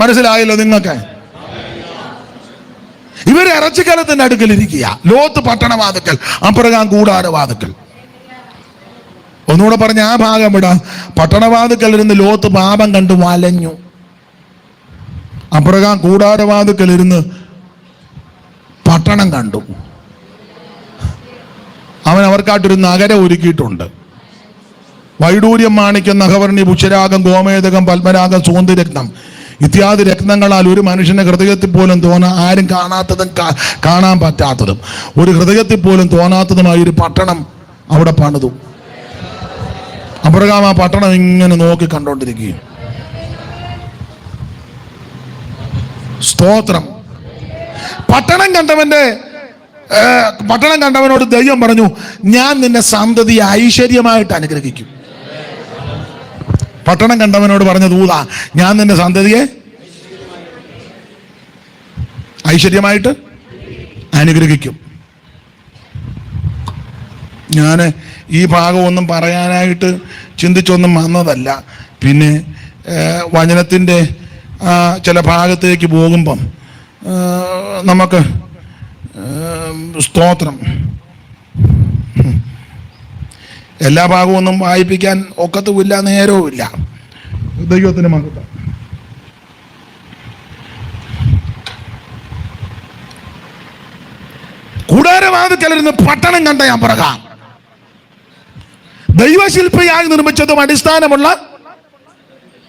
മനസ്സിലായല്ലോ നിങ്ങൾക്ക്? ഇവർ ഇറച്ചിക്കലത്തിന്റെ അടുക്കൽ ഇരിക്കുക. ലോത്ത് പട്ടണവാതുക്കൽ അപ്രകാം കൂടാരവാതുക്കൽ. ഒന്നുകൂടെ പറഞ്ഞ ആ ഭാഗം ഇടാ പട്ടണവാതുക്കൽ ഇരുന്ന് ലോത്ത് പാപം കണ്ടു വലഞ്ഞു. അപ്രകാം കൂടാരവാതുക്കൽ ഇരുന്ന് പട്ടണം കണ്ടു. അവൻ അവർക്കായിട്ടൊരു നഗരം ഒരുക്കിയിട്ടുണ്ട്. വൈഡൂര്യം മാണിക്യം നഖവർണി പുഷ്യരാഗം ഗോമേതകം പത്മരാഗം സുഗന്ധരത്നം ഇത്യാദി രത്നങ്ങളാൽ ഒരു മനുഷ്യന്റെ ഹൃദയത്തിൽ പോലും തോന്നാ ആരും കാണാത്തതും കാണാൻ പറ്റാത്തതും. ഒരു ഹൃദയത്തിൽ പോലും തോന്നാത്തതുമായ ഒരു പട്ടണം അവിടെ പണിതു. അബ്രഹാം ആ പട്ടണം ഇങ്ങനെ നോക്കി കണ്ടോണ്ടിരിക്കുകയും. സ്തോത്രം. പട്ടണം കണ്ടവന്റെ പട്ടണം കണ്ടവനോട് ദൈവം പറഞ്ഞു ഞാൻ നിന്നെ സന്തതി ഐശ്വര്യമായിട്ട് അനുഗ്രഹിക്കും. പട്ടണം കണ്ടവനോട് പറഞ്ഞ ദൂത ഞാൻ നിന്റെ സന്തതിയെ ഐശ്വര്യമായിട്ട് അനുഗ്രഹിക്കും. ഞാൻ ഈ ഭാഗമൊന്നും പറയാനായിട്ട് ചിന്തിച്ചൊന്നും വന്നതല്ല. പിന്നെ വചനത്തിന്റെ ചില ഭാഗത്തേക്ക് പോകുമ്പം നമുക്ക് സ്തോത്രം എല്ലാ ഭാഗവും ഒന്നും വായിപ്പിക്കാൻ ഒക്കത്തുമില്ല നേരവുമില്ല. ദൈവത്തിന് മകത്ത ചിലരുന്ന് പട്ടണം കണ്ട ഞാൻ പറകാം ദൈവശില്പിയായി നിർമ്മിച്ചതും അടിസ്ഥാനമുള്ള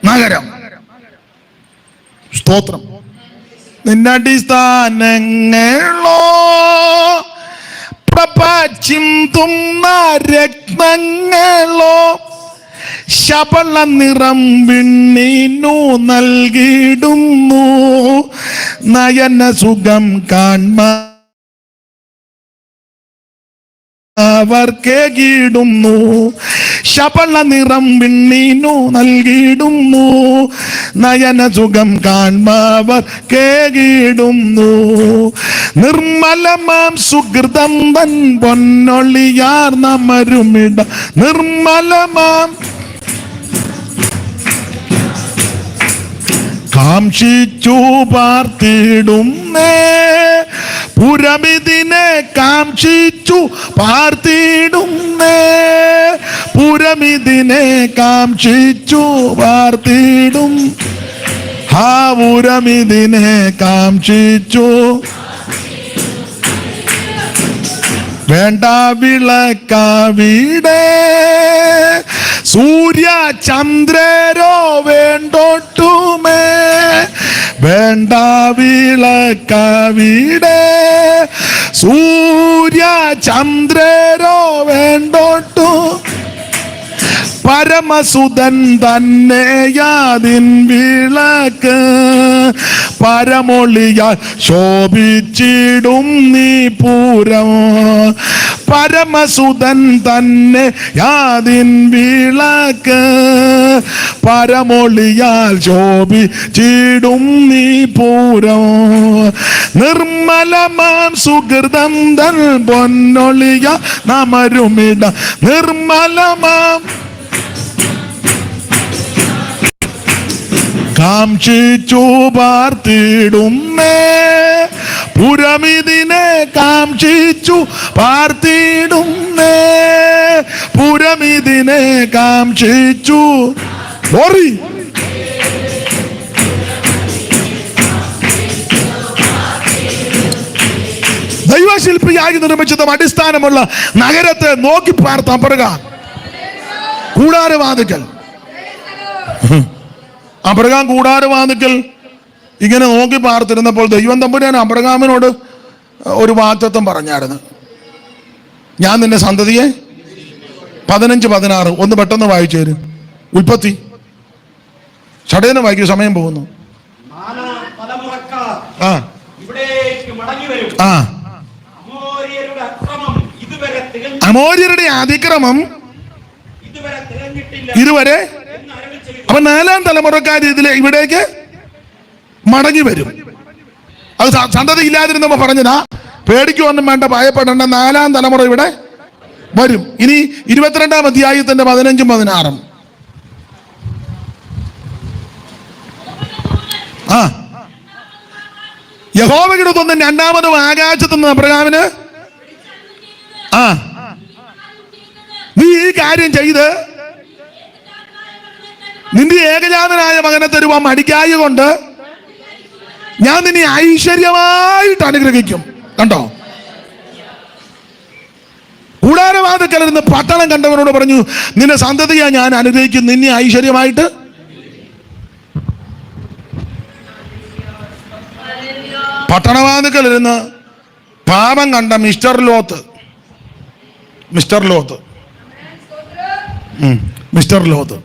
നഗരം. സ്തോത്രം. നിന്നടിസ്ഥാനങ്ങളോ പ്രപചിന്തുന്ന രത്നങ്ങളോ ശബള നിറം വിണ്ണീനു നൽകിയിടുന്നു. നയന സുഖം കാൺമ അവർക്കേകിടുന്നു ശപള നിറം വിണ്ണീനു നൽകിയിടുന്നു. നയന സുഖം കാൺമാവർ കേകിടുന്നു നിർമ്മലമാം സുഹൃതം തൻ പൊന്നൊളിയാർ നമരുമിട. നിർമ്മലമാം കാംക്ഷിച്ചു പാർത്തിടുന്നേ. പുരമിതിനെ കാംക്ഷിച്ചു പാർത്തിടുന്നേ. പുരമിതിനെ കാംക്ഷിച്ചു പാർത്തിടും. ആ പുരമിതിനെ കാംക്ഷിച്ചു. വേണ്ട വിളക്കാവിടെ. സൂര്യ ചന്ദ്രരോ വേണ്ടോട്ടുമേ വേണ്ട വിളക്കവിടെ സൂര്യ ചന്ദ്രരോ വേണ്ടോട്ടു. പരമസുതൻ തന്നെ യാതിൻ വിളക്ക്. പരമൊളിയാൽ ശോഭിച്ചിടും നീ പൂരം. പരമസുതൻ തന്നെ യാതിൻ വിളക്ക്. പരമൊളിയാൽ ശോഭിച്ചിടും നീ പൂരം. നിർമ്മലമാം സുഹൃതം തൻ പൊന്നൊളിയ നമരുമിട. നിർമ്മലമാം. കാംക്ഷിച്ചു പാർത്തിടുന്നേ പുരമിതിനെ കാംക്ഷിച്ചു പാർത്തിടുന്നേ. പുരമിതിനെ കാംക്ഷിച്ചു. ഓറി ദൈവശില്പിയായി നിർമ്മിച്ചതും അടിസ്ഥാനമുള്ള നഗരത്തെ നോക്കി പാർത്താൻ പറയുക കൂടാരവാതിക്കൽ അപ്രകാം കൂടാരവാതിക്കൽ ഇങ്ങനെ നോക്കി പാർത്തിരുന്നപ്പോൾ ദൈവം തമ്പുരാൻ അബ്രഹാമിനോട് ഒരു വാക്തത്വം പറഞ്ഞായിരുന്നു. ഞാൻ നിന്റെ സന്തതിയെ പതിനഞ്ച് പതിനാറ് ഒന്ന് പെട്ടെന്ന് വായിച്ചു തരും. ഉൽപ്പത്തി. ചടയെന്ന് വായിക്കൂ സമയം പോകുന്നു. ആ. ആ. അമോര്യരുടെ അതിക്രമം ഇതുവരെ അപ്പൊ നാലാം തലമുറക്കാർ ഇതിലെ ഇവിടേക്ക് മടങ്ങി വരും. അത് സന്തതി ഇല്ലാതിരുന്നപ്പോ പറഞ്ഞതാ പേടിക്കൊന്നും വേണ്ട ഭയപ്പെടേണ്ട നാലാം തലമുറ ഇവിടെ വരും. ഇനി ഇരുപത്തിരണ്ടാം അധ്യായത്തിന്റെ പതിനഞ്ചും പതിനാറും. ആ. യഹോവയുടെ തൊന്നും രണ്ടാമതും ആകാശത്തു നിന്ന് അബ്രഹാമിന്? ആ. നീ ഈ കാര്യം ചെയ്ത് നിന്റെ ഏകജാതനായ മകനെ തരുവാൻ മടിക്കായ കൊണ്ട് ഞാൻ നിന്നെ ഐശ്വര്യമായിട്ട് അനുഗ്രഹിക്കും. കണ്ടോ? കൂടാരവാദക്കലിരുന്ന് പട്ടണം കണ്ടവരോട് പറഞ്ഞു നിന്നെ സന്തതിയാ ഞാൻ അനുഗ്രഹിക്കും. നിന്നെ ഐശ്വര്യമായിട്ട്. പട്ടണവാതുക്കളിരുന്ന് പാപം കണ്ട mister Lot. Mister Lot. Mister Lot.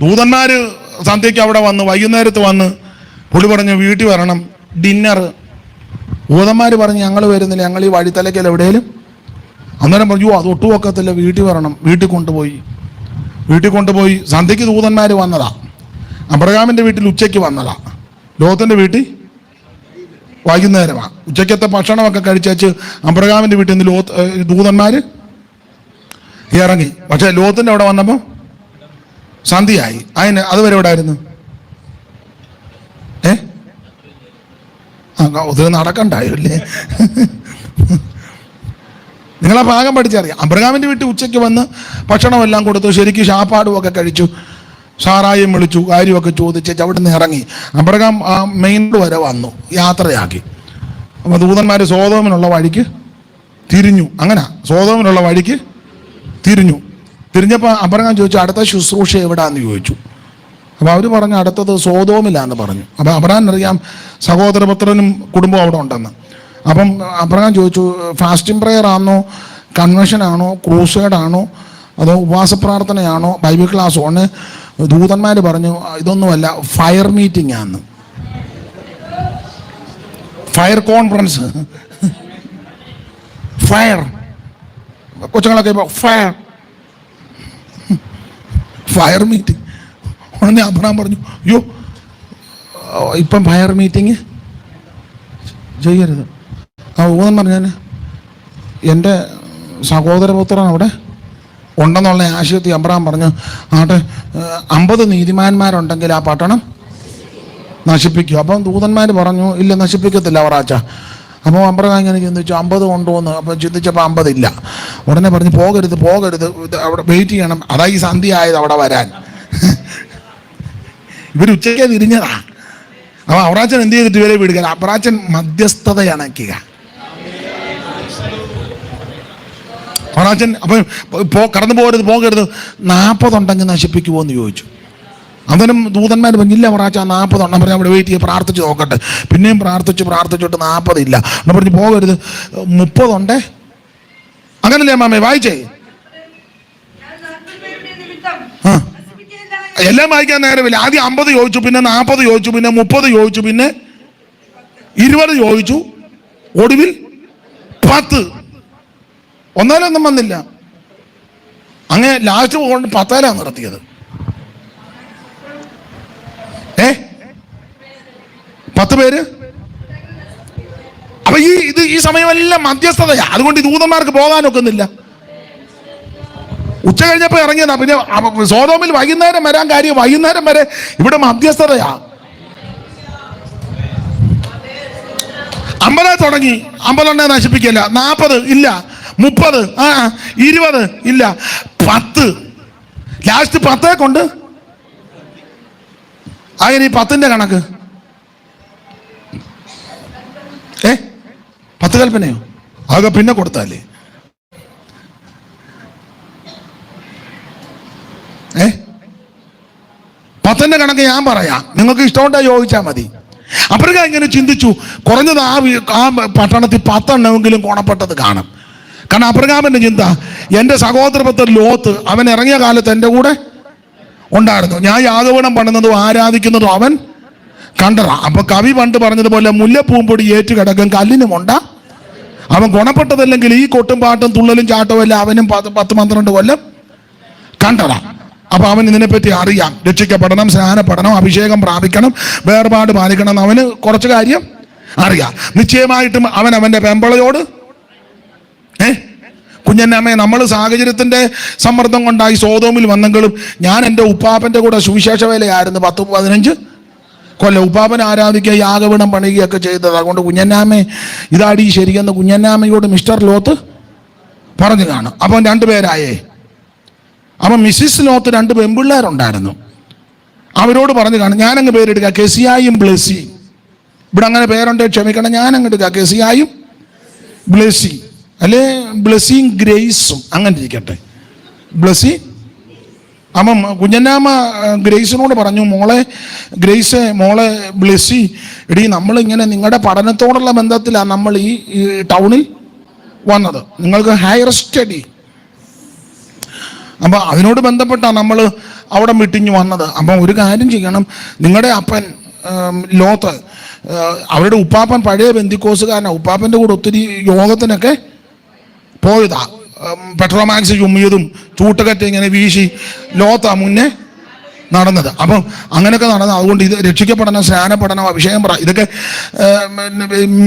ദൂതന്മാര് സന്ധ്യയ്ക്ക് അവിടെ വന്ന് വൈകുന്നേരത്ത് വന്ന് പുള്ളി പറഞ്ഞു വീട്ടിൽ വരണം. ഡിന്നർ ഊതന്മാർ പറഞ്ഞു ഞങ്ങൾ വരുന്നില്ല. ഞങ്ങൾ ഈ വഴിത്തലയ്ക്കൽ എവിടെയും അന്നേരം പറഞ്ഞു "ഓ, അത് ഒട്ടും ഒക്കത്തില്ല. വീട്ടിൽ വരണം. വീട്ടിൽ കൊണ്ടുപോയി. വീട്ടിൽ കൊണ്ടുപോയി. സന്ധ്യയ്ക്ക് ദൂതന്മാർ വന്നതാ. അബ്രഹാമിന്റെ വീട്ടിൽ ഉച്ചയ്ക്ക് വന്നതാ. ലോകത്തിന്റെ വീട്ടിൽ വൈകുന്നേരമാണ് ഉച്ചയ്ക്കത്തെ ഭക്ഷണമൊക്കെ കഴിച്ചേച്ച് അബ്രഹാമിന്റെ വീട്ടിൽ നിന്ന് ലോത്ത് ദൂതന്മാർ ഇറങ്ങി. പക്ഷേ ലോകത്തിന്റെ അവിടെ വന്നപ്പോൾ സന്ധ്യയായി. അതിന് അതുവരെ എവിടെ ആയിരുന്നു ഒത്തിരി നടക്കണ്ടായല്ലേ നിങ്ങളാ ഭാഗം പഠിച്ചറിയാം. അബ്രഹാമിന്റെ വീട്ടിൽ ഉച്ചയ്ക്ക് വന്ന് ഭക്ഷണമെല്ലാം കൊടുത്തു. ശരിക്കും ഷാപ്പാടും ഒക്കെ കഴിച്ചു. സാറായും വിളിച്ചു കാര്യമൊക്കെ ചോദിച്ച് അവിടെ നിന്ന് ഇറങ്ങി. അബ്രഹാം ആ മെയിൻ വരെ വന്നു. യാത്രയാക്കി. അപ്പോൾ ദൂതന്മാർ സോതോമിനുള്ള വഴിക്ക് തിരിഞ്ഞു. അങ്ങനെ. സോതോമിനുള്ള വഴിക്ക് തിരിഞ്ഞു. തിരിഞ്ഞപ്പോൾ അബ്രഹാം ചോദിച്ചു അടുത്ത ശുശ്രൂഷ എവിടാന്ന് ചോദിച്ചു? അപ്പോൾ അവർ പറഞ്ഞു അടുത്തത് സോതോമിലാന്ന് പറഞ്ഞു. അപ്പോൾ അബ്രഹാം അറിയാം സഹോദരപുത്രനും കുടുംബവും അവിടെ ഉണ്ടെന്ന്. അപ്പം അബ്രഹാം ചോദിച്ചു ഫാസ്റ്റിംഗ് പ്രെയർ ആണോ? കൺവെൻഷൻ ആണോ? ക്രൂസേഡ് ആണോ? അതോ ഉപവാസ പ്രാർത്ഥനയാണോ ബൈബിൾ ക്ലാസ് ആണ് ദൂതന്മാർ പറഞ്ഞു ഇതൊന്നുമല്ല ഫയർ മീറ്റിംഗ് ആണ് ഫയർ കോൺഫറൻസ് ഫയർ കൊച്ചുങ്ങളൊക്കെ ഫയർ ഫയർ മീറ്റിംഗ് ഉടനെ അബ്രഹാം പറഞ്ഞു അയ്യോ ഇപ്പം ഫയർ മീറ്റിംഗ് ചെയ്യരുത്. ആ ഊതൻ പറഞ്ഞാൽ എന്റെ സഹോദരപുത്രൻ അവിടെ ഉണ്ടെന്നുള്ള ആശയത്തിൽ അബ്രഹാം പറഞ്ഞു ആട്ടെ അമ്പത് നീതിമാന്മാരുണ്ടെങ്കിൽ ആ പട്ടണം നശിപ്പിക്കും. അപ്പം ദൂതന്മാർ പറഞ്ഞു ഇല്ല നശിപ്പിക്കത്തില്ല അവറാച്ച. അപ്പോൾ അബ്രഹാം ഇങ്ങനെ ചിന്തിച്ചു അമ്പത് കൊണ്ടുവന്ന് അപ്പം ചിന്തിച്ചപ്പോൾ അമ്പതില്ല ഉടനെ പറഞ്ഞു പോകരുത് പോകരുത് അവിടെ വെയിറ്റ് ചെയ്യണം. അതായി ഈ സന്ധ്യ ആയത് അവിടെ വരാൻ. ഇവർ ഉച്ചയ്ക്ക് തിരിഞ്ഞതാ അപ്പോൾ അവറാച്ചൻ എന്ത് ചെയ്തിട്ട് ഇവരെ വിടുക? അപ്രാച്ചൻ മധ്യസ്ഥത അണയ്ക്കുക അവറാച്ചൻ അപ്പം പോ കടന്നു പോകരുത് പോകരുത്. നാൽപ്പതുണ്ടെങ്കിൽ നശിപ്പിക്കുമോ എന്ന് ചോദിച്ചു. അന്നേരം ദൂതന്മാർ പറഞ്ഞില്ല അവറാച്ച നാൽപ്പതുണ്ടെന്ന് പറഞ്ഞാൽ അവിടെ വെയിറ്റ് ചെയ്ത് പ്രാർത്ഥിച്ച് നോക്കട്ടെ. പിന്നെയും പ്രാർത്ഥിച്ച് പ്രാർത്ഥിച്ചിട്ട് നാൽപ്പതില്ല എന്ന് പറഞ്ഞ് പോകരുത്. മുപ്പതുണ്ടേ അങ്ങനല്ലേ മാമേ വായിച്ചേ? ആ. എല്ലാം വായിക്കാൻ നേരമില്ല. ആദ്യം അമ്പത് ചോദിച്ചു പിന്നെ നാൽപ്പത് ചോദിച്ചു പിന്നെ മുപ്പത് ചോദിച്ചു പിന്നെ ഇരുപത് ചോദിച്ചു. ഒടുവിൽ പത്ത്. ഒന്നാലൊന്നും വന്നില്ല. അങ്ങനെ ലാസ്റ്റ് കൊണ്ട് പത്താലാ നടത്തിയത്? ഏ? പത്ത് പേര്? അപ്പൊ ഈ ഇത് ഈ സമയമെല്ലാം മധ്യസ്ഥതയാ. അതുകൊണ്ട് ഈ ദൂതന്മാർക്ക് പോകാനൊക്കുന്നില്ല. ഉച്ച കഴിഞ്ഞപ്പോൾ ഇറങ്ങിയതാ. പിന്നെ സോതോമിൽ വൈകുന്നേരം വരാൻ കാര്യം വൈകുന്നേരം വരെ ഇവിടെ മധ്യസ്ഥതയാ. അമ്പത് തുടങ്ങി. അമ്പതെണ്ണെ നശിപ്പിക്കില്ല. നാൽപ്പത് ഇല്ല. മുപ്പത് ആ ഇരുപത് ഇല്ല. പത്ത്. ലാസ്റ്റ് പത്തേ കൊണ്ട്. അങ്ങനെ ഈ പത്തിന്റെ കണക്ക്. ഏ? പത്ത് കൽപ്പനയോ? അതൊക്കെ പിന്നെ കൊടുത്താലേ. ഏ? പത്തിന്റെ കണക്ക് ഞാൻ പറയാം. നിങ്ങൾക്ക് ഇഷ്ടമുണ്ടോ ചോദിച്ചാൽ മതി. അപ്പഴേക്കും ഇങ്ങനെ ചിന്തിച്ചു കുറഞ്ഞത് ആ ആ പട്ടണത്തിൽ പത്തെണ്ണമെങ്കിലും ഗുണപ്പെട്ടത് കാണും. കാരണം അബ്രഹാമിന്റെ ചിന്ത എന്റെ സഹോദരപുത്രൻ ലോത്ത് അവൻ ഇറങ്ങിയ കാലത്ത് എന്റെ കൂടെ ഉണ്ടായിരുന്നു. ഞാൻ യാതവണം പണിതും ആരാധിക്കുന്നതും അവൻ കണ്ടറ അപ്പൊ കവി പണ്ട് പറഞ്ഞതുപോലെ മുല്ലപ്പൂമ്പൊടി ഏറ്റു കിടക്കും കല്ലിനുമുണ്ട അവൻ ഗുണപ്പെട്ടതല്ലെങ്കിൽ ഈ കൊട്ടും പാട്ടും തുള്ളലും ചാട്ടവും എല്ലാം അവനും പത്ത് പന്ത്രണ്ട് കൊല്ലം കണ്ടതാ. അപ്പൊ അവൻ ഇതിനെപ്പറ്റി അറിയാം. രക്ഷിക്കപ്പെടണം സ്നാനപ്പെടണം അഭിഷേകം പ്രാപിക്കണം വേർപാട് പാലിക്കണം അവന് കുറച്ച് കാര്യം അറിയാം. നിശ്ചയമായിട്ടും അവൻ അവന്റെ പെമ്പളയോട് ഏ? കുഞ്ഞന്നമ്മേ നമ്മൾ സാഹചര്യത്തിന്റെ സമ്മർദ്ദം കൊണ്ടായി സോതോമിൽ വന്നെങ്കിലും ഞാൻ എന്റെ ഉപ്പാപ്പന്റെ കൂടെ സുവിശേഷ വേലയായിരുന്നു പത്ത് പതിനഞ്ച് കൊല്ല. ഉപ്പാപ്പൻ ആരാധിക്കുക യാഗപീഠം പണിയുകയൊക്കെ ചെയ്തത്. അതുകൊണ്ട് കുഞ്ഞന്നാമേ ഇതാടി ശരിയെന്ന് കുഞ്ഞന്നാമയോട് മിസ്റ്റർ ലോത്ത് പറഞ്ഞു കാണും. അപ്പം രണ്ടുപേരായേ അപ്പം മിസ്സിസ് ലോത്ത് രണ്ട് പെൺപിള്ളേരുണ്ടായിരുന്നു. അവരോട് പറഞ്ഞു കാണും ഞാനങ്ങ് പേരെടുക്കുക കെസിയായും ബ്ലെസ്സി. ഇവിടെ അങ്ങനെ പേരുണ്ട് ക്ഷമിക്കണം ഞാനങ്ങ് എടുക്കുക കെസിയായും ബ്ലെസ്സി. അല്ലെ? ബ്ലെസ്സിയും ഗ്രേസും. അങ്ങനെ ഇരിക്കട്ടെ. ബ്ലെസ്സി. അപ്പം കുഞ്ഞന്നാമ ഗ്രേസിനോട് പറഞ്ഞു മോളെ ഗ്രേസ് മോളെ ബ്ലെസ്സി നമ്മൾ നമ്മളിങ്ങനെ നിങ്ങളുടെ പഠനത്തോടുള്ള ബന്ധത്തിലാണ് നമ്മൾ ഈ ടൗണിൽ വന്നത്. നിങ്ങൾക്ക് ഹയർ സ്റ്റഡി അപ്പം അതിനോട് ബന്ധപ്പെട്ടാണ് നമ്മൾ അവിടെ മിട്ടിഞ്ഞു വന്നത് അപ്പം ഒരു കാര്യം ചെയ്യണം നിങ്ങളുടെ അപ്പൻ ലോത്ത് അവരുടെ ഉപ്പാപ്പൻ പഴയ ബന്ധിക്കോസുകാരനാണ് ഉപ്പാപ്പന്റെ കൂടെ ഒത്തിരി യോഗത്തിനൊക്കെ പോയതാ പെട്രോമാക്സ് ചുമ്മിയതും ചൂട്ടുകറ്റ ഇങ്ങനെ വീശി ലോത്ത മുന്നേ നടന്നത് അപ്പം അങ്ങനെയൊക്കെ നടന്നത് അതുകൊണ്ട് ഇത് രക്ഷിക്കപ്പെടണം സ്നാനപ്പെടണം അഭിഷേകം പറ ഇതൊക്കെ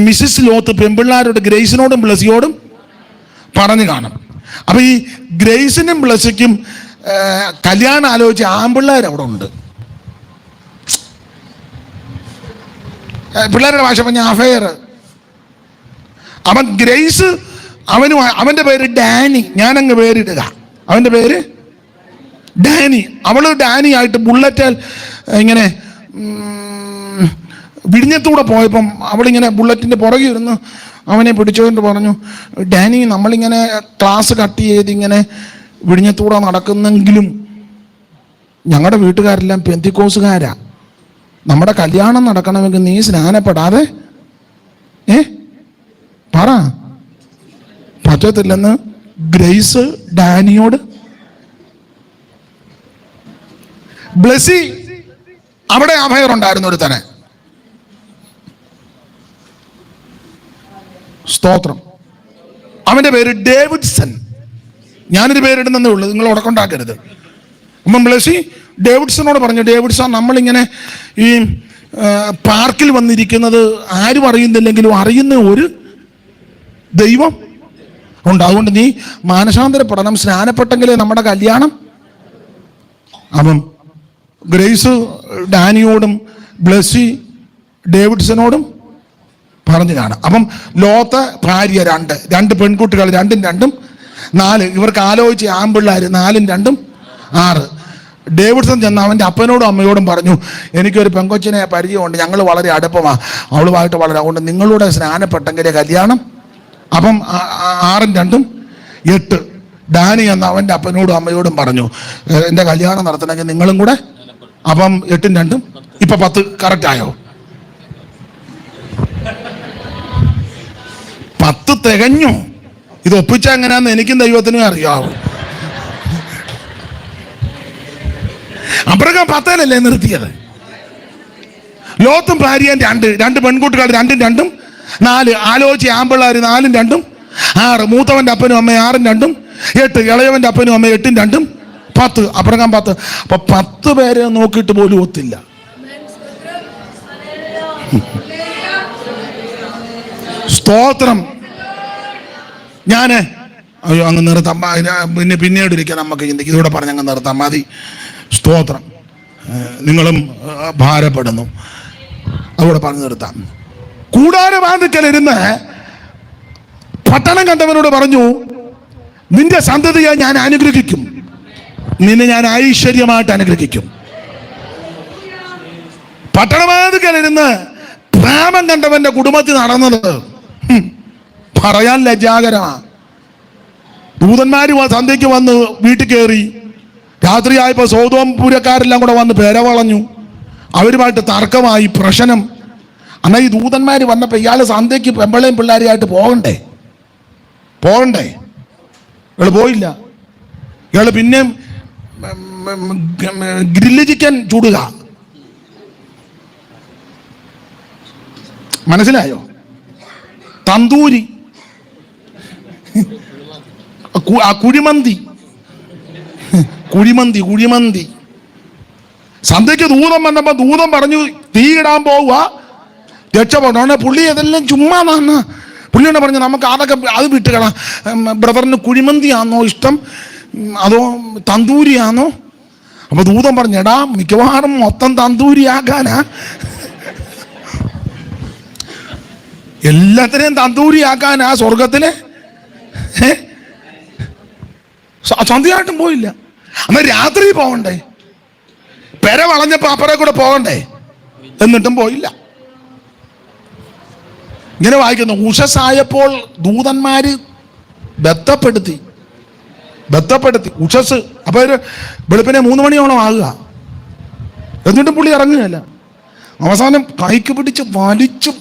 മിസ്സിസ് ലോത്ത് പെമ്പിള്ളാരോട് ഗ്രേസിനോടും ബ്ലസിയോടും പറഞ്ഞു കാണും അപ്പൊ ഈ ഗ്രേസിനും ബ്ലസ്സിക്കും കല്യാണം ആലോചിച്ച് ആൺപിള്ളേർ അവിടെ ഉണ്ട് പിള്ളേരുടെ ഭാഷ പറഞ്ഞ അഫയർ. അവൻ ഗ്രേസ് അവന് അവന്റെ പേര് ഡാനി. ഞാനങ്ങ് പേരിടുക. അവന്റെ പേര് ഡാനി. അവൾ ഡാനി ആയിട്ട് ബുള്ളറ്റാൽ ഇങ്ങനെ വിഴിഞ്ഞത്തൂടെ പോയപ്പം അവളിങ്ങനെ ബുള്ളറ്റിന്റെ പുറകെ ഇരുന്ന് അവനെ പിടിച്ചുകൊണ്ട് പറഞ്ഞു ഡാനി നമ്മളിങ്ങനെ ക്ലാസ് കട്ട് ചെയ്ത് ഇങ്ങനെ വിഴിഞ്ഞത്തൂടെ നടക്കുന്നെങ്കിലും ഞങ്ങളുടെ വീട്ടുകാരെല്ലാം പെന്തിക്കോസുകാരാ. നമ്മുടെ കല്യാണം നടക്കണമെങ്കിൽ നീ സ്നാനപ്പെടാതെ ഏ? പറ. പറ്റത്തില്ലെന്ന് ഗ്രേസ് ഡാനിയോട്. ബ്ലസ്സി അവിടെ അഭയർ ഉണ്ടായിരുന്നു ഒരു സ്തോത്രം. അവന്റെ പേര് ഡേവിഡ്സൺ. ഞാനൊരു പേരിടുന്നേ ഉള്ളൂ നിങ്ങൾ ഉടക്കൊണ്ടാക്കരുത് അപ്പം ബ്ലസി ഡേവിഡ്സണോട് പറഞ്ഞു ഡേവിഡ്സൺ നമ്മളിങ്ങനെ ഈ പാർക്കിൽ വന്നിരിക്കുന്നത് ആരും അറിയുന്നില്ലെങ്കിലും അറിയുന്ന ഒരു ദൈവം ഉണ്ട്. അതുകൊണ്ട് നീ മാനസാന്തരപ്പെടണം സ്നാനപ്പെട്ടെങ്കിലേ നമ്മുടെ കല്യാണം. അപ്പം ഗ്രേസ് ഡാനിയോടും ബ്ലസ്സി ഡേവിഡ്സനോടും പറഞ്ഞു കാണാം അപ്പം ലോത്ത ഭാര്യ രണ്ട് രണ്ട് പെൺകുട്ടികൾ രണ്ടും രണ്ടും നാല് ഇവർക്ക് ആലോചിച്ച് ആമ്പിള്ളാർ നാലും രണ്ടും ആറ്. ഡേവിഡ്സൺ ചെന്ന് അവന്റെ അപ്പനോടും അമ്മയോടും പറഞ്ഞു എനിക്കൊരു പെങ്കൊച്ചിനെ പരിചയമുണ്ട് ഞങ്ങൾ വളരെ അടുപ്പമാണ് അവളുമായിട്ട് വളരെ അതുകൊണ്ട് നിങ്ങളുടെ സ്നാനപ്പെട്ടെങ്കിലേ കല്യാണം. അപ്പം ആറും രണ്ടും എട്ട്. ഡാനി എന്ന് അവന്റെ അപ്പനോടും അമ്മയോടും പറഞ്ഞു "ഏ, എന്റെ കല്യാണം നടത്തണമെങ്കിൽ നിങ്ങളും കൂടെ? അപ്പം എട്ടും രണ്ടും ഇപ്പം പത്ത് കറക്റ്റ് പത്ത് തികഞ്ഞു. ഇത് ഒപ്പിച്ച എങ്ങനെയാന്ന് എനിക്കും ദൈവത്തിനും അറിയാവൂ. അബ്രഹാം പത്തേലല്ലേ നിർത്തിയത്? ലോത്തും ഭാര്യയും രണ്ട് രണ്ട് പെൺകുട്ടികൾ രണ്ടും രണ്ടും നാല് ആലോചിച്ച് ആമ്പിള്ളാർ നാലും രണ്ടും ആറ് മൂത്തവന്റെ അപ്പനും അമ്മയും ആറും രണ്ടും എട്ട് ഇളയവന്റെ അപ്പനും അമ്മയും എട്ടും രണ്ടും പത്ത് അബ്രഹാം പത്ത്. അപ്പൊ പത്ത് പേരെ നോക്കിയിട്ട് പോലും ഒത്തില്ല. സ്തോത്രം. ഞാൻ അയ്യോ അങ്ങ് നിർത്താം. പിന്നെ പിന്നീട് ഇരിക്കാൻ നമുക്ക് ചിന്തിക്കും ഇതോടെ പറഞ്ഞ് അങ്ങ് നിർത്താം. മതി. സ്തോത്രം. നിങ്ങളും ഭാരപ്പെടുന്നു. അതുകൂടെ പറഞ്ഞു നിർത്താം. കൂടാരവാതിക്കലിരുന്ന് പട്ടണം കണ്ടവനോട് പറഞ്ഞു നിന്റെ സന്തതിയെ ഞാൻ അനുഗ്രഹിക്കും. നിന്നെ ഞാൻ ഐശ്വര്യമായിട്ട് അനുഗ്രഹിക്കും. പട്ടണവാതിക്കലിരുന്ന് പ്രേമം കണ്ടവന്റെ കുടുംബത്തിൽ നടന്നത് പറയാൻ ലജ്ജാകരമാ ദൂതന്മാര് വ- സന്ധ്യയ്ക്ക് വന്ന് വീട്ടിൽ കയറി രാത്രിയായപ്പോൾ സൗദോം പൂരക്കാരെല്ലാം കൂടെ വന്ന് പേര വളഞ്ഞു. അവരുമായിട്ട് തർക്കമായി പ്രശ്നം. എന്നാൽ ഈ ദൂതന്മാര് വന്നപ്പോ ഇയാൾ സന്ധ്യയ്ക്ക് പെമ്പളയും പിള്ളേരെയായിട്ട് പോകണ്ടേ? പോകണ്ടേ? ഇയാൾ പോയില്ല. ഇയാൾ പിന്നെ ഗ്രില്ല് ചിക്കൻ ചൂടുക. മനസ്സിലായോ? തന്തൂരി. ആ കുഴിമന്തി. കുഴിമന്തി കുഴിമന്തി. സന്ധ്യയ്ക്ക് ദൂതം വന്നപ്പോ ദൂതം പറഞ്ഞു തീ ഇടാൻ പോവുക. രക്ഷപ്പെടണം പുള്ളി അതെല്ലാം ചുമ്മാ നാന്ന പുള്ളിയോട് പറഞ്ഞു നമുക്ക് അതൊക്കെ അത് വിട്ടുകള ബ്രദറിന് കുഴിമന്തിയാണോ ഇഷ്ടം? അതോ തന്തൂരിയാണോ അപ്പൊ ദൂതം പറഞ്ഞു മിക്കവാറും മൊത്തം തന്തൂരിയാക്കാനാ എല്ലാത്തിനെയും തന്തൂരിയാക്കാൻ ആ സ്വർഗത്തിന് സന്ധ്യയായിട്ടും പോയില്ല. അന്ന് രാത്രി പോകണ്ടേ പെര വളഞ്ഞപ്പോ അപ്പറെ കൂടെ പോകണ്ടേ എന്നിട്ടും പോയില്ല. ഇങ്ങനെ വായിക്കുന്നു ഉഷസ്സായപ്പോൾ ദൂതന്മാര് ബത്തപ്പെടുത്തി ബത്തപ്പെടുത്തി ഉഷസ് അപ്പൊ ഒരു വെളുപ്പിനെ മൂന്ന് മണിയോളം ആകുക. എന്നിട്ടും പുള്ളി ഇറങ്ങുകയല്ല. അവസാനം കൈക്ക് പിടിച്ച് വലിച്ചു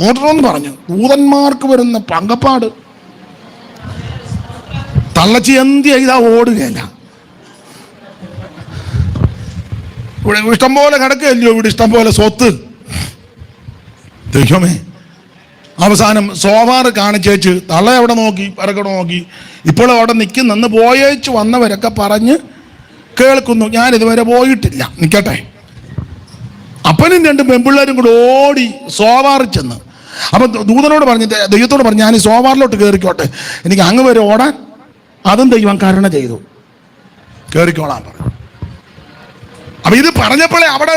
ഓടണമെന്ന് പറഞ്ഞു. ദൂതന്മാർക്ക് വരുന്ന പങ്കപ്പാട്. തള്ളച്ചി എന്ത് ചെയ്താ ഓടുകയല്ല ഇവിടെ ഇഷ്ടം പോലെ കിടക്കുകയല്ലയോ ഇവിടെ ഇഷ്ടം പോലെ സ്വത്ത്. ദൈവമേ. അവസാനം സോവാർ കാണിച്ചേച്ച് തള്ള എവിടെ നോക്കി? പരക്കടെ നോക്കി. ഇപ്പോൾ അവിടെ നിൽക്കുന്നെന്ന് പോയേച്ച് വന്നവരൊക്കെ പറഞ്ഞ് കേൾക്കുന്നു. ഞാൻ ഇതുവരെ പോയിട്ടില്ല. നിൽക്കട്ടെ അപ്പനും രണ്ട് പെമ്പിള്ളേരും കൂടെ ഓടി സോവാറിൽ ചെന്ന്. അപ്പൊ ദൂതനോട് പറഞ്ഞു ദൈവത്തോട് പറഞ്ഞു ഞാൻ ഈ സോവാറിലോട്ട് കയറിക്കോട്ടെ എനിക്ക് അങ്ങ് വരെ ഓടാൻ അതും ദൈവം കരുണ ചെയ്തു. കയറിക്കോളാൻ പറഞ്ഞു. അപ്പൊ ഇത് പറഞ്ഞപ്പോഴേ അവിടെ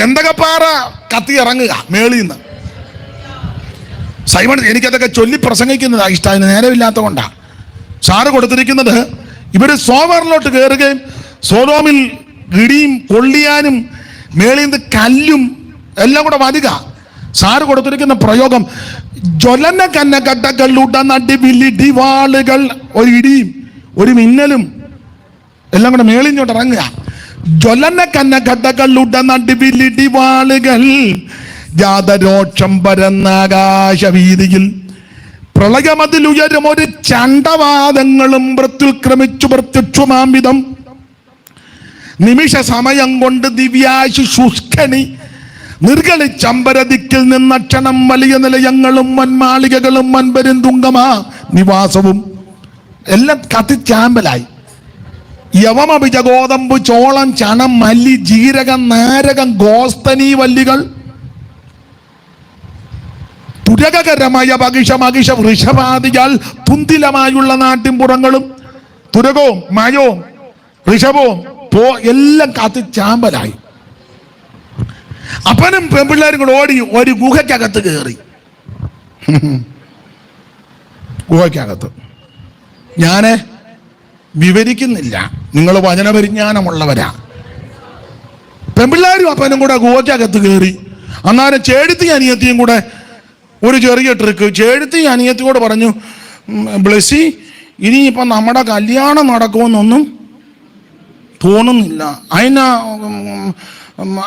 ഗന്ധകപ്പാറ കത്തി ഇറങ്ങുക മേളിൽ നിന്ന് സൈമൺ എനിക്കതൊക്കെ ചൊല്ലി പ്രസംഗിക്കുന്നതാ ഇഷ്ടം അതിന് നേരമില്ലാത്ത കൊണ്ടാണ് സാറ് കൊടുത്തിരിക്കുന്നത് ഇവർ സോവറിലോട്ട് കയറുകയും സോതോമിൽ ഇടിയും കൊള്ളിയാനും മേളിൽ നിന്ന് കല്ലും എല്ലാം കൂടെ വരിക. സാറ് കൊടുത്തിരിക്കുന്ന പ്രയോഗം ജ്വലന കന്ന കട്ടകളുട നടിവിലിടി വാളുകൾ ഒരു ഇടിയും ഒരു മിന്നലും എല്ലാം കൂടെ മേളിഞ്ഞോട്ട് ഇറങ്ങുക. ജ്വലന കന്ന കട്ടകളുടെ നടുവിലിടി വാളുകൾ ജാതരോക്ഷം പരന്നാകാശവീതിയിൽ പ്രളയമതിലുയരും ഒരു ചണ്ടവാദങ്ങളും പ്രത്യുൽക്രമിച്ചു പ്രത്യക്ഷമാംവിധം നിമിഷ സമയം കൊണ്ട് ദിവ്യാശു ശുഷ്കണി നിർഗളി ചമ്പരദിക്കിൽ നിന്നക്ഷണം വലിയ നിലയങ്ങളും വൻമാളികകളും വൻപെരുന്തുങ്കമാ നിവാസവും എല്ലാം കത്തിച്ചാമ്പലായി യവമഭിജ ഗോതമ്പ് ചോളം ചണം മല്ലി ജീരകം നാരകം ഗോസ്തനീ വല്ലികൾ തുരകകരമായ പകിഷ മകിഷ വൃഷഭാദികൾ തുന്തിലമായുള്ള നാട്ടിൻപുറങ്ങളും തുരകവും മയവും ഋഷഭവും പോ എല്ലാം കാത്തി ചാമ്പലായി. അപ്പനും പെൺപിള്ളേരും കൂടെ ഓടി ഒരു ഗുഹയ്ക്കകത്ത് കയറി ഗുഹയ്ക്കകത്ത്. ഞാൻ വിവരിക്കുന്നില്ല. നിങ്ങൾ വചനപരിജ്ഞാനമുള്ളവരാ. പെൺപിള്ളേരും അപ്പനും കൂടെ ഗുഹയ്ക്കകത്ത് കയറി അന്നേരം ചേടുത്തി അനിയത്തിയും കൂടെ ഒരു ചെറിയ ട്രിക്ക് ചേടുത്തി അനിയത്തിയോട് പറഞ്ഞു ബ്ലസ്സി ഇനിയിപ്പം നമ്മുടെ കല്യാണം നടക്കുമെന്നൊന്നും തോന്നുന്നില്ല. അതിനാ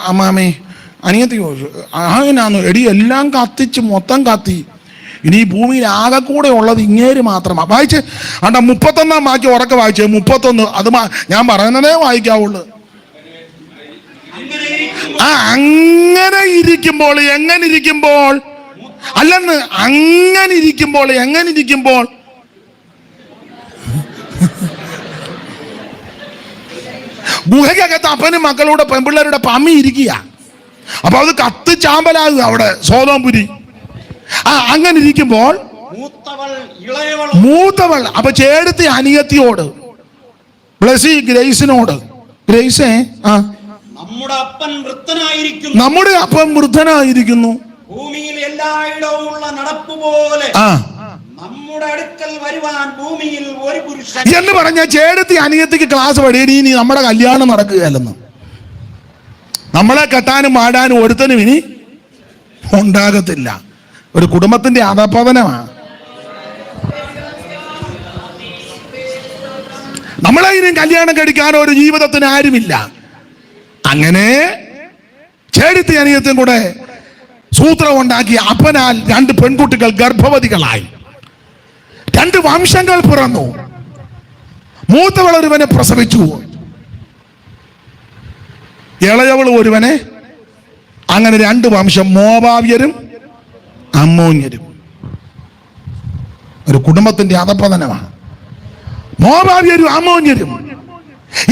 അമ്മാമേ അനിയത്തി ചോദിച്ചു എടി എല്ലാം കത്തിച്ച് മൊത്തം കത്തി. ഇനി ഈ ഭൂമിയിൽ ആകെ കൂടെ ഉള്ളത് ഇങ്ങേര് മാത്രമാണ് വായിച്ച് അണ്ട മുപ്പത്തൊന്നാം വാക്യം ഉറക്കെ വായിച്ചേ മുപ്പത്തൊന്ന് അത് ഞാൻ പറയുന്നതേ വായിക്കാവുള്ളൂ. ആ അങ്ങനെ ഇരിക്കുമ്പോൾ എങ്ങനെ ഇരിക്കുമ്പോൾ? അല്ലെന്ന് അങ്ങനെ ഇരിക്കുമ്പോൾ എങ്ങനെ ഇരിക്കുമ്പോൾ? ഗുഹയ്ക്കകത്ത് അപ്പനും മക്കളുടെ പെൺപിള്ളേരുടെ പമ്മി ഇരിക്കുക അപ്പൊ അത് കത്ത് ചാമ്പലാകുക അവിടെ സോതോംപുരി ആ അങ്ങനെ ഇരിക്കുമ്പോൾ മൂത്തവൾ അപ്പൊ ചേടത്തി അനിയത്തിയോട് ബ്ലസി ഗ്രേസിനോട്. ഗ്രേസേ ആ. നമ്മുടെ അപ്പൻ വൃത്തനായിരിക്കുന്നു നമ്മുടെ അപ്പം വൃദ്ധനായിരിക്കുന്നു. ഭൂമിയിൽ എല്ലായിടവും ഉള്ള നടപ്പ് പോലെ ആ. നമ്മുടെ അടുക്കൽ വരുവാൻ ഭൂമിയിൽ ഒരു പുരുഷൻ എന്ന് പറഞ്ഞ ചേടത്തി അനിയത്തിക്ക് ക്ലാസ് പഠിയടി ഇനി നമ്മുടെ കല്യാണം നടക്കുകയല്ലെന്ന്. നമ്മളെ കെട്ടാനും പാടാനും ഒരുത്തനും ഇനി ഉണ്ടാകത്തില്ല. ഒരു കുടുംബത്തിന്റെ അധപതനമാണ് നമ്മളെ ഇനിയും കല്യാണം കഴിക്കാനോ ഒരു ജീവിതത്തിന് ആരുമില്ല. അങ്ങനെ ചേടിത്തി അനിയത്തും കൂടെ സൂത്രം ഉണ്ടാക്കി അപ്പനാൽ രണ്ട് പെൺകുട്ടികൾ ഗർഭവതികളായി. രണ്ട് വംശങ്ങൾ പിറന്നു. മൂത്തവളൊരുവനെ പ്രസവിച്ചു. ഇളയവൾ ഒരുവനെ അങ്ങനെ രണ്ട് വംശം മോബാവ്യരും അമ്മോന്യരും ഒരു കുടുംബത്തിന്റെ അധപതനമാണ്. മോബാവ്യരും അമ്മോന്യരും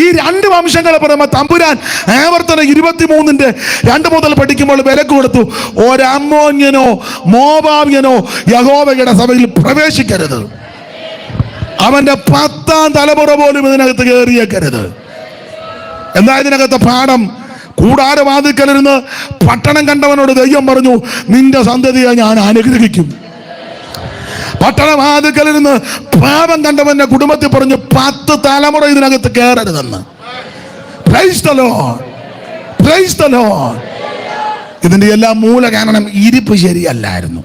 ഈ രണ്ട് വംശങ്ങളെ പറയുമ്പോൾ തമ്പുരാൻ ആവർത്തന ഇരുപത്തിമൂന്നിന്റെ രണ്ട് മുതൽ പഠിക്കുമ്പോൾ വിലക്ക് കൊടുത്തു. ഒരമ്മോന്യനോ മോബാവ്യനോ യഹോവയുടെ സഭയിൽ പ്രവേശിക്കരുത്. അവന്റെ പത്താം തലമുറ പോലും ഇതിനകത്ത് കയറിയേക്കരുത്. എന്താ ഇതിനകത്ത് പാഠം കൂടാരവാതിക്കലിരുന്ന് പട്ടണം കണ്ടവനോട് ദൈവം പറഞ്ഞു നിന്റെ സന്തതിയെ ഞാൻ അനുഗ്രഹിക്കും. പട്ടണവാതിക്കലിരുന്ന് പാപം കണ്ടവന്റെ കുടുംബത്തിൽ പറഞ്ഞു പത്ത് തലമുറ ഇതിനകത്ത് കയറരുതെന്ന്. ഇതിന്റെ എല്ലാ മൂല കാരണം ഇരിപ്പ് ശരിയല്ലായിരുന്നു.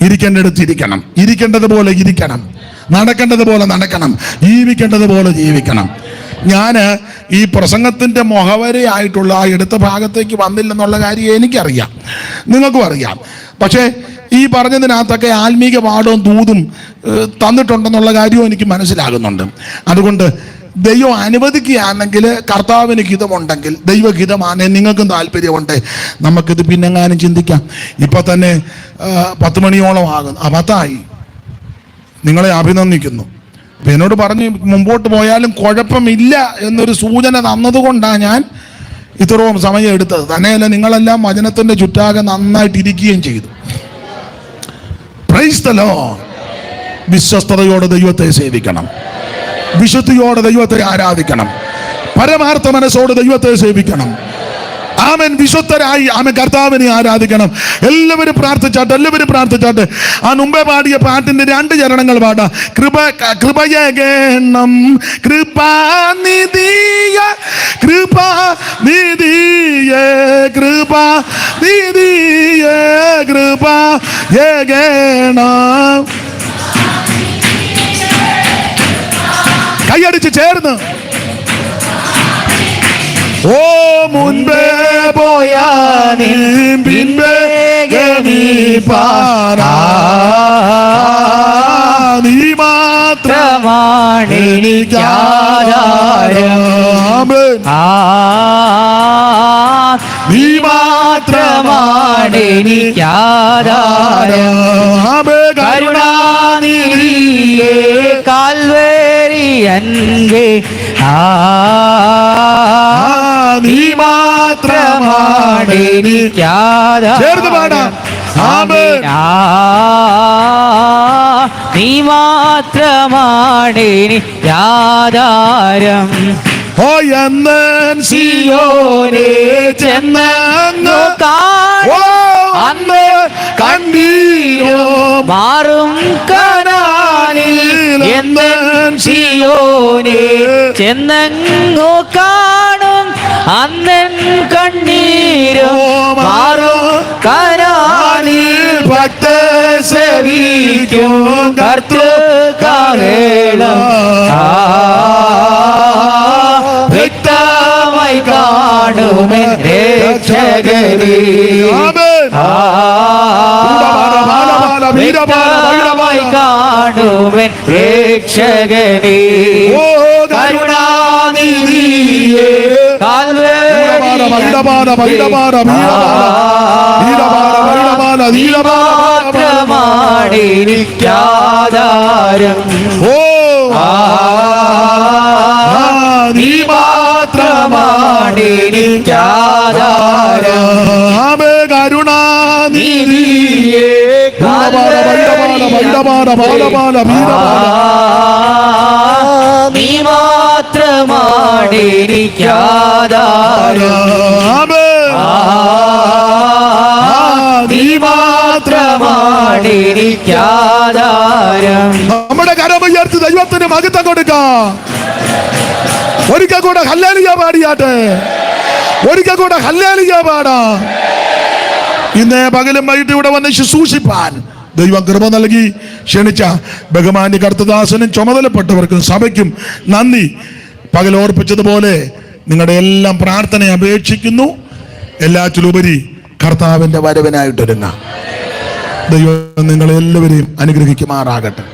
ഇരിക്കേണ്ടടുത്ത് ഇരിക്കണം ഇരിക്കേണ്ടതുപോലെ ഇരിക്കണം. നടക്കേണ്ടതുപോലെ നടക്കണം. ജീവിക്കേണ്ടതുപോലെ ജീവിക്കണം. ഞാൻ ഈ പ്രസംഗത്തിന്റെ മുഖവരയായിട്ടുള്ള ആ എടുത്ത ഭാഗത്തേക്ക് വന്നില്ലെന്നുള്ള കാര്യം എനിക്കറിയാം. നിങ്ങൾക്കും അറിയാം. പക്ഷേ ഈ പറഞ്ഞതിനകത്തൊക്കെ ആത്മീക പാഠവും ദൂതും തന്നിട്ടുണ്ടെന്നുള്ള കാര്യവും എനിക്ക് മനസ്സിലാകുന്നുണ്ട്. അതുകൊണ്ട് ദൈവം അനുവദിക്കുകയാണെങ്കിൽ കർത്താവിന് ഹിതമുണ്ടെങ്കിൽ ദൈവഹിതമാണ് നിങ്ങൾക്കും താല്പര്യമുണ്ട്. നമുക്കിത് പിന്നെങ്ങാനും ചിന്തിക്കാം. ഇപ്പം തന്നെ പത്ത് മണിയോളം ആകും ആ നിങ്ങളെ അഭിനന്ദിക്കുന്നു. എന്നോട് പറഞ്ഞ് മുമ്പോട്ട് പോയാലും കുഴപ്പമില്ല എന്നൊരു സൂചന തന്നതുകൊണ്ടാണ് ഞാൻ ഇത്രയും സമയം എടുത്തത്. തന്നെയല്ല നിങ്ങളെല്ലാം വചനത്തിന്റെ ചുറ്റാകെ നന്നായിട്ട് ഇരിക്കുകയും ചെയ്തു പ്രൈസ്തലോ. വിശ്വസ്തയോടെ ദൈവത്തെ സേവിക്കണം. വിശുദ്ധിയോടെ ദൈവത്തെ ആരാധിക്കണം. പരമാർത്ഥ മനസ്സോട് ദൈവത്തെ സേവിക്കണം. ആമൻ. വിശുദ്ധരായി ആമൻ. കർത്താവിനെ ആരാധിക്കണം. എല്ലാവരും പ്രാർത്ഥിച്ചാട്ട് എല്ലാവരും പ്രാർത്ഥിച്ചാട്ട്. ആ മുമ്പേ പാടിയ പാട്ടിന്റെ രണ്ട് ചരണങ്ങൾ പാടാം. കൃപ കൃപയകേണം കൃപാനിധിയ കൃപാനിധിയ കൃപാനിധിയ നിധിയേ കൃപ യേകേണം കൈയടിച്ച് ചേർന്ന്. ഓ മുൻപേ പോയാനിൽ പിൻപേ ഗണിപ്പാനാ നീ മാത്രമാണ് എനിക്കാധാരം ആമേൻ. ആ നീ മാത്രമാണ് എനിക്കാധാരം ആമേൻ. കരുണാനിധിയേ കാൽവേരി എന്റെ ആ നീ മാത്രമാണ് ചേർന്ന് പാടാം. നീ മാത്രമാണ് എനിക്കാധാരം. ഓ എന്നൻ സിയോനെ ചെന്നങ്ങ്. ഓ അന്ന് കണ്ണീരോ മാറും കനാലിൽ. എന്നൻ സിയോനെ ചെന്നോ കാണും അന്നൻ കണ്ണീരോ മാറോ കനാലിൽ ഭക്ത സേവിക്കും കർത്തൃകാരേളം വ്യക്തമായി കാണുമേ രക്ഷകരി വ്യക്തമായി കാണുമൻ രക്ഷകരി കരുണാനിധിയെ. ഭൈരവാന ഭൈരവാന ഭൈരവാന മാത്രമാണിരിക്കാധാരം ഓ. നീ മാത്രമാണിരിക്കാധാരം ആമേ കരുണാനിധി നീതിയെ ഭൈരവാന ഭൈരവാന ഭൈരവാന ഭൈരവാന നീ മാത്രമാണിരിക്കാധാരം ആമേ നീ മാത്രമാണിരിക്കാധാരം നമ്മുടെ കരമുയർത്തി ദൈവത്തിന് മകത്തം കൊടുക്കാം. ഒരിക്കൽ കൂടെ ഹല്ലാലിയ പാടിയാട്ടെ. ഒരിക്കൽ കൂടെ ഹല്ലാലിയ പാടാ. ഇന്ന് പകലും വൈകിട്ട് ഇവിടെ വന്ന് ശുശ്രൂഷിപ്പാൻ. ദൈവം കൃപ നൽകി. ക്ഷണിച്ച ബഹുമാന്യ കർത്തദാസനും ചുമതലപ്പെട്ടവർക്കും സഭയ്ക്കും നന്ദി. പകലോർപ്പിച്ചതുപോലെ നിങ്ങളുടെ എല്ലാം പ്രാർത്ഥന അപേക്ഷിക്കുന്നു. എല്ലാറ്റിലുപരി കർത്താവിന്റെ വരവിനായിട്ടൊരുങ്ങാം ദൈവം നിങ്ങളെല്ലാവരെയും അനുഗ്രഹിക്കുമാറാകട്ടെ.